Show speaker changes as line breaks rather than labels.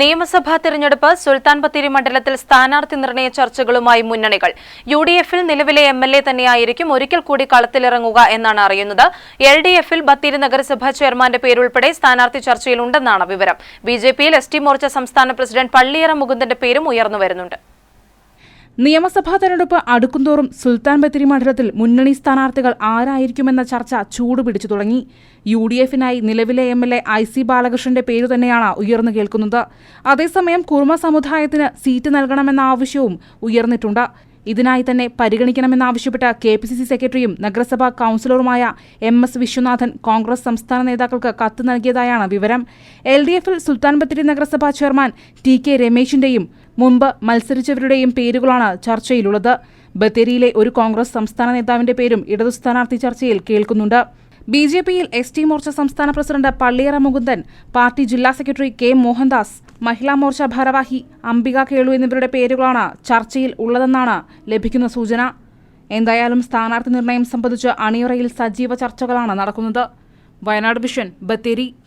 നിയമസഭാ തിരഞ്ഞെടുപ്പ് സുൽത്താൻ ബത്തേരി മണ്ഡലത്തിൽ സ്ഥാനാർത്ഥി നിർണയ ചർച്ചകളുമായി മുന്നണികൾ. യു ഡി എഫിൽ നിലവിലെ എം എൽ എ തന്നെയായിരിക്കും ഒരിക്കൽ കൂടി കളത്തിലിറങ്ങുക എന്നാണ് അറിയുന്നത്. എൽ ഡി എഫിൽ ബത്തേരി നഗരസഭാ ചെയർമാന്റെ പേരുൾപ്പെടെ സ്ഥാനാർത്ഥി ചർച്ചയിലുണ്ടെന്നാണ് വിവരം. ബി ജെ പിയിൽ എസ് ടി മോർച്ച സംസ്ഥാന പ്രസിഡന്റ് പള്ളിയറ മുകുന്ദന്റെ പേരും ഉയർന്നു വരുന്നുണ്ട്.
നിയമസഭാ തെരഞ്ഞെടുപ്പ് അടുക്കുംതോറും സുൽത്താൻ ബത്തേരി മണ്ഡലത്തിൽ മുന്നണി സ്ഥാനാർത്ഥികൾ ആരായിരിക്കുമെന്ന ചർച്ച ചൂടുപിടിച്ചു തുടങ്ങി. യു ഡി എഫിനായി നിലവിലെ M L A I C ബാലകൃഷ്ണന്റെ പേരു തന്നെയാണ് ഉയർന്നു കേൾക്കുന്നത്. അതേസമയം കുർമ സമുദായത്തിന് സീറ്റ് നൽകണമെന്ന ആവശ്യവും ഉയർന്നിട്ടുണ്ട്. ഇതിനായി തന്നെ പരിഗണിക്കണമെന്നാവശ്യപ്പെട്ട കെ പി സി സി സെക്രട്ടറിയും നഗരസഭാ കൌൺസിലറുമായ എം എസ് വിശ്വനാഥൻ കോൺഗ്രസ് സംസ്ഥാന നേതാക്കൾക്ക് കത്ത് നൽകിയതായാണ് വിവരം. എൽ ഡി എഫിൽ സുൽത്താൻ ബത്തേരി നഗരസഭാ ചെയർമാൻ ടി കെ രമേശിന്റെയും മുമ്പ് മത്സരിച്ചവരുടെയും പേരുകളാണ് ചർച്ചയിലുള്ളത്. ബത്തേരിയിലെ ഒരു കോൺഗ്രസ് സംസ്ഥാന നേതാവിന്റെ പേരും ഇടതു സ്ഥാനാർത്ഥി ചർച്ചയിൽ കേൾക്കുന്നുണ്ട്. ബി ജെ പിയിൽ എസ് ടി മോർച്ച സംസ്ഥാന പ്രസിഡന്റ് പള്ളിയറ മുകുന്ദൻ പാർട്ടി ജില്ലാ സെക്രട്ടറി കെ മോഹൻദാസ് മഹിളാ മോർച്ച ഭാരവാഹി അംബിക കേളു എന്നിവരുടെ പേരുകളാണ് ചർച്ചയിൽ ഉള്ളതെന്നാണ് ലഭിക്കുന്ന സൂചന. എന്തായാലും സ്ഥാനാർത്ഥി നിർണയം സംബന്ധിച്ച് അണിയറയിൽ സജീവ ചർച്ചകളാണ് നടക്കുന്നത്. വയനാട് വിഷൻ ബത്തേരി.